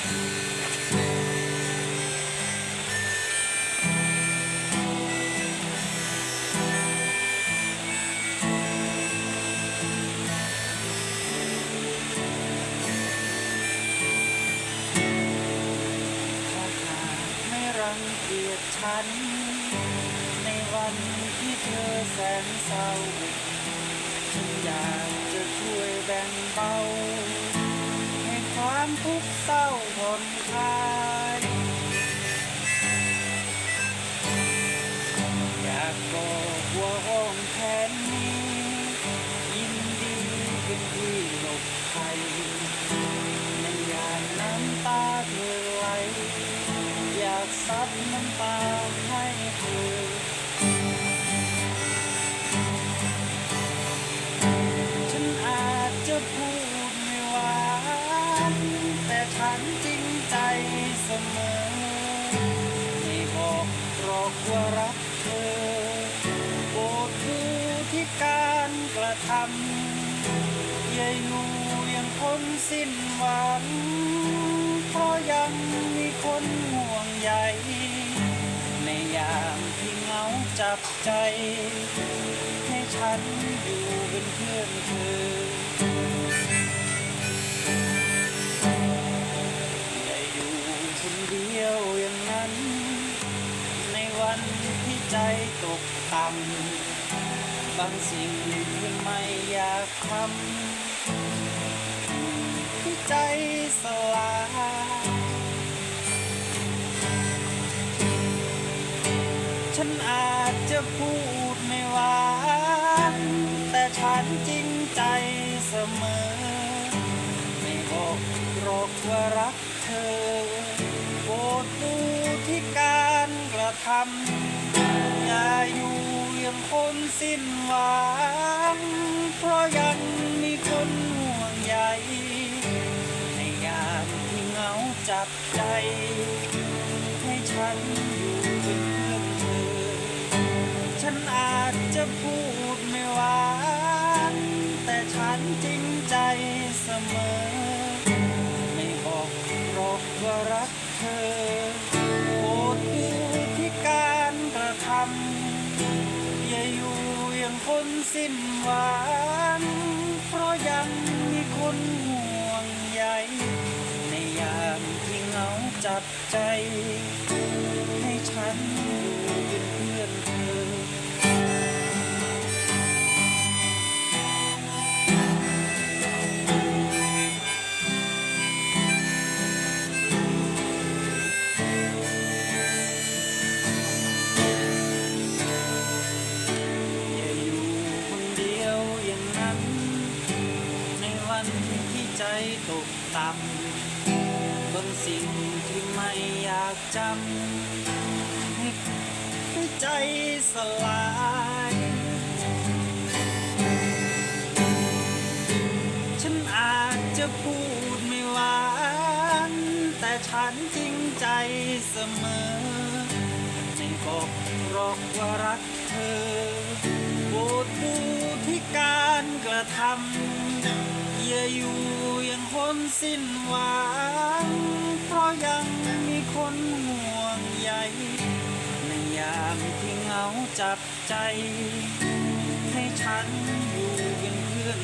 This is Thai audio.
ถ้าหากไม่รังเกียจฉัน ในวันที่เธอแสนเศร้า ฉันอยากจะช่วยแบ่งเบา ทุกข์เศร้าผ่อนคลายอยากบอกว่าห้องแค่นี้ยินดีเป็นที่หลบภัยไม่อยากน้ำตาเธอไหลอยากซับน้ำตา ฉันจริงใจเสมอไม่บอกหรอกว่ารักเธอโปรดดูที่การกระทำย่าอยู่ยังคนสิ้นหวังเพราะยังมีคนห่วงใยในยามที่เหงาจับใจ ให้ฉันอยู่เป็นเพื่อนเธอ วันที่ใจตกต่ำบางสิ่งที่ไม่อยากทำที่ใจสลายฉันอาจจะพูดไม่หวานแต่ฉันจริงใจเสมอ ไม่บอกหรอกว่ารักเธอ การกระทำอย่าอยู่ยังคนสิ้นหวัง เพราะยังมีคนห่วงใยในยามที่เหงาจับใจ ให้ฉันอยู่เป็นเพื่อนเธอ ฉันอาจจะพูดไม่หวานแต่ฉันจริงใจเสมอ ไม่บอกหรอกว่ารักเธอ คนสิ้นหวังเพราะยังมีคนห่วงใยในยามที่เหงาจับใจ ให้ฉันอยู่ ใจตกต่ำบางสิ่งที่ไม่อยากจำใจสลายฉันอาจจะพูดไม่หวานแต่ฉันจริงใจเสมอไม่บอกหรอกว่ารักเธอโปรดดูที่การกระทำ ย่อยู่ยังคนสิ้นหวัง เพราะยังมีคนห่วงใยในยามที่เหงาจับใจ ให้ฉันอยู่เป็นเพื่อน